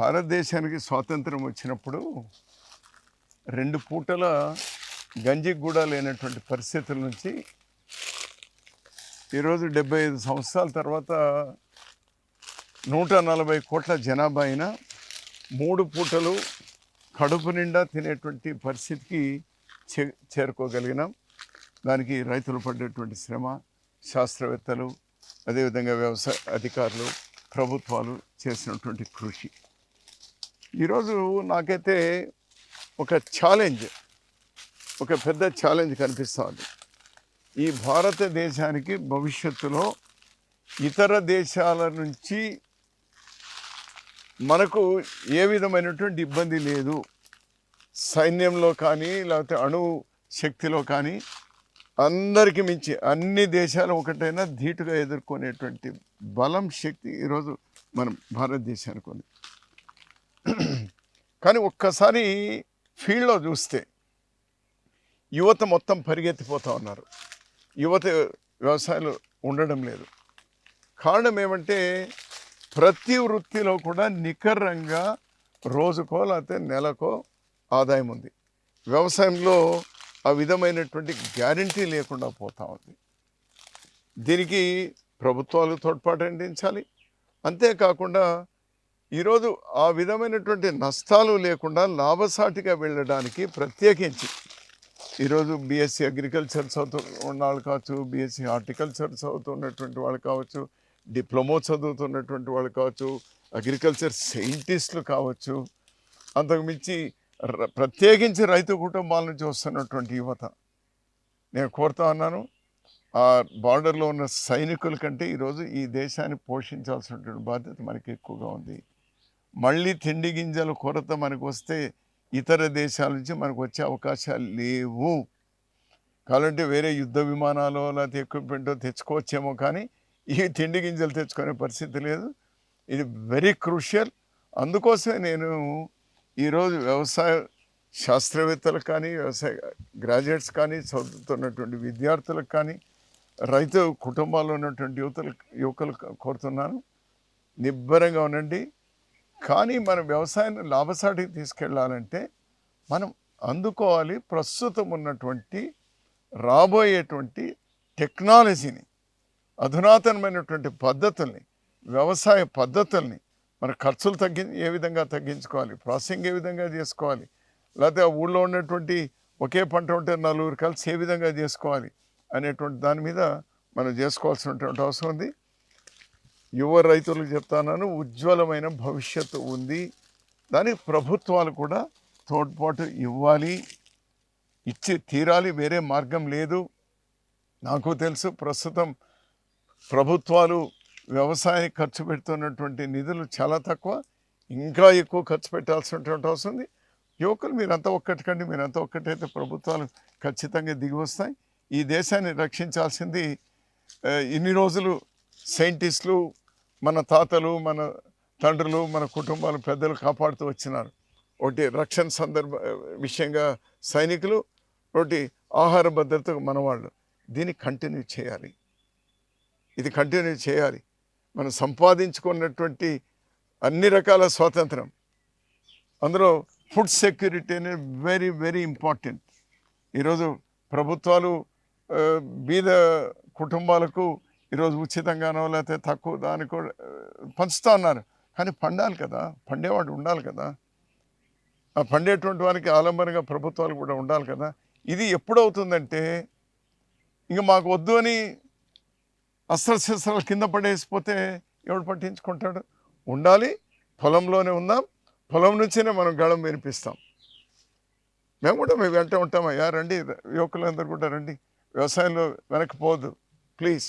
భారతదేశానికి స్వాతంత్రం వచ్చినప్పుడు రెండు పూటల గంజికి కూడా లేనటువంటి పరిస్థితుల నుంచి ఈరోజు డెబ్బై ఐదు సంవత్సరాల తర్వాత నూట నలభై కోట్ల జనాభా అయినా మూడు పూటలు కడుపు నిండా తినేటువంటి పరిస్థితికి చే చేరుకోగలిగినాం. దానికి రైతులు పడ్డటువంటి శ్రమ శాస్త్రవేత్తలు అదేవిధంగా వ్యవసాయ అధికారులు ప్రభుత్వాలు చేసినటువంటి కృషి. ఈరోజు నాకైతే ఒక ఛాలెంజ్ ఒక పెద్ద ఛాలెంజ్ కనిపిస్తుంది. ఈ భారతదేశానికి భవిష్యత్తులో ఇతర దేశాల నుంచి మనకు ఏ విధమైనటువంటి ఇబ్బంది లేదు. సైన్యంలో కానీ లేకపోతే అణు శక్తిలో కానీ అందరికి మించి అన్ని దేశాలు ఒకటైనా ధీటుగా ఎదుర్కొనేటువంటి బలం శక్తి ఈరోజు మనం భారతదేశానికి ఉంది. కానీ ఒక్కసారి ఫీల్డ్లో చూస్తే యువత మొత్తం పరిగెత్తిపోతూ ఉన్నారు. యువత వ్యవసాయాలు ఉండడం లేదు. కారణం ఏమంటే ప్రతి వృత్తిలో కూడా నికరంగా రోజుకో లేకపోతే నెలకో ఆదాయం ఉంది. వ్యవసాయంలో ఆ విధమైనటువంటి గ్యారంటీ లేకుండా పోతూ ఉంది. దీనికి ప్రభుత్వాలు తోడ్పాటు అందించాలి. అంతేకాకుండా ఈరోజు ఆ విధమైనటువంటి నష్టాలు లేకుండా లాభసాటిగా వెళ్ళడానికి ప్రత్యేకించి ఈరోజు బీఎస్సీ అగ్రికల్చర్ చదువుతున్న వాళ్ళు కావచ్చు బీఎస్సీ హార్టికల్చర్ చదువుతున్నటువంటి వాళ్ళు కావచ్చు డిప్లొమో చదువుతున్నటువంటి వాళ్ళు కావచ్చు అగ్రికల్చర్ సైంటిస్టులు కావచ్చు అంతకుమించి ర- ప్రత్యేకించి రైతు కుటుంబాల నుంచి వస్తున్నటువంటి యువత. నేను కోరుతా ఉన్నాను ఆ బార్డర్లో ఉన్న సైనికుల కంటే ఈరోజు ఈ దేశాన్ని పోషించాల్సినటువంటి బాధ్యత మనకి ఎక్కువగా ఉంది. మళ్ళీ తిండి గింజల కొరత మనకు వస్తే ఇతర దేశాల నుంచి మనకు వచ్చే అవకాశాలు లేవు. కాబట్టి వేరే యుద్ధ విమానాలు లేకపోతే ఎక్విప్మెంటో తెచ్చుకోవచ్చేమో కానీ ఈ తిండి గింజలు తెచ్చుకునే పరిస్థితి లేదు. ఇది వెరీ క్రూషియల్ అందుకోసమే నేను ఈరోజు వ్యవసాయ శాస్త్రవేత్తలకు కానీ వ్యవసాయ గ్రాడ్యుయేట్స్ కానీ చదువుతున్నటువంటి విద్యార్థులకు కానీ రైతు కుటుంబాల్లో ఉన్నటువంటి యువతలు యువకులు కోరుతున్నాను. నిబ్బరంగా ఉండండి. కానీ మన వ్యవసాయాన్ని లాభసాటికి తీసుకెళ్ళాలంటే మనం అందుకోవాలి ప్రస్తుతం ఉన్నటువంటి రాబోయేటువంటి టెక్నాలజీని అధునాతనమైనటువంటి పద్ధతుల్ని వ్యవసాయ పద్ధతుల్ని మన ఖర్చులు తగ్గి ఏ విధంగా తగ్గించుకోవాలి ప్రాసెసింగ్ ఏ విధంగా చేసుకోవాలి లేకపోతే ఆ ఊళ్ళో ఉన్నటువంటి ఒకే పంట ఉంటే నలుగురు కలిసి ఏ విధంగా చేసుకోవాలి అనేటువంటి దాని మీద మనం చేసుకోవాల్సినటువంటి అవసరం ఉంది. యువ రైతులకు చెప్తాను ఉజ్వలమైన భవిష్యత్తు ఉంది. దానికి ప్రభుత్వాలు కూడా తోడ్పాటు ఇవ్వాలి. ఇచ్చి తీరాలి వేరే మార్గం లేదు. నాకు తెలుసు ప్రస్తుతం ప్రభుత్వాలు వ్యవసాయం ఖర్చు పెడుతున్నటువంటి నిధులు చాలా తక్కువ. ఇంకా ఎక్కువ ఖర్చు పెట్టాల్సినటువంటి అవసరం ఉంది. యువకులు మీరంతా ఒక్కటికండి మీరంతా ఒక్కటైతే ప్రభుత్వాలు ఖచ్చితంగా దిగి వస్తాయి. ఈ దేశాన్ని రక్షించాల్సింది ఇన్ని రోజులు సైంటిస్టులు మన తాతలు మన తండ్రులు మన కుటుంబాలు పెద్దలు కాపాడుతూ వచ్చినారు. ఒకటి రక్షణ సందర్భ విషయంగా సైనికులు ఒకటి ఆహార భద్రత మనవాళ్ళు. దీన్ని కంటిన్యూ చేయాలి. ఇది కంటిన్యూ చేయాలి. మనం సంపాదించుకున్నటువంటి అన్ని రకాల స్వాతంత్రం. అందులో ఫుడ్ సెక్యూరిటీ అనేది వెరీ వెరీ ఇంపార్టెంట్. ఈరోజు ప్రభుత్వాలు బీద కుటుంబాలకు ఈరోజు ఉచితంగానో లేకపోతే తక్కువ దానికి కూడా పంచుతా ఉన్నారు కానీ పండాలి కదా పండేవాడు ఉండాలి కదా. ఆ పండేటువంటి వారికి ఆలంబనగా ప్రభుత్వాలు కూడా ఉండాలి కదా. ఇది ఎప్పుడవుతుందంటే ఇంక మాకు వద్దు అని అస్త్రశస్త్రాలు కింద పడేసిపోతే ఎవడు పట్టించుకుంటాడు? ఉండాలి పొలంలోనే ఉందాం పొలం నుంచే మనం గళం వినిపిస్తాం. మేము కూడా మేము వెంట ఉంటామయ్యా రండి యువకులందరూ కూడా రండి. వ్యవసాయంలో వెనక్కి ప్లీజ్.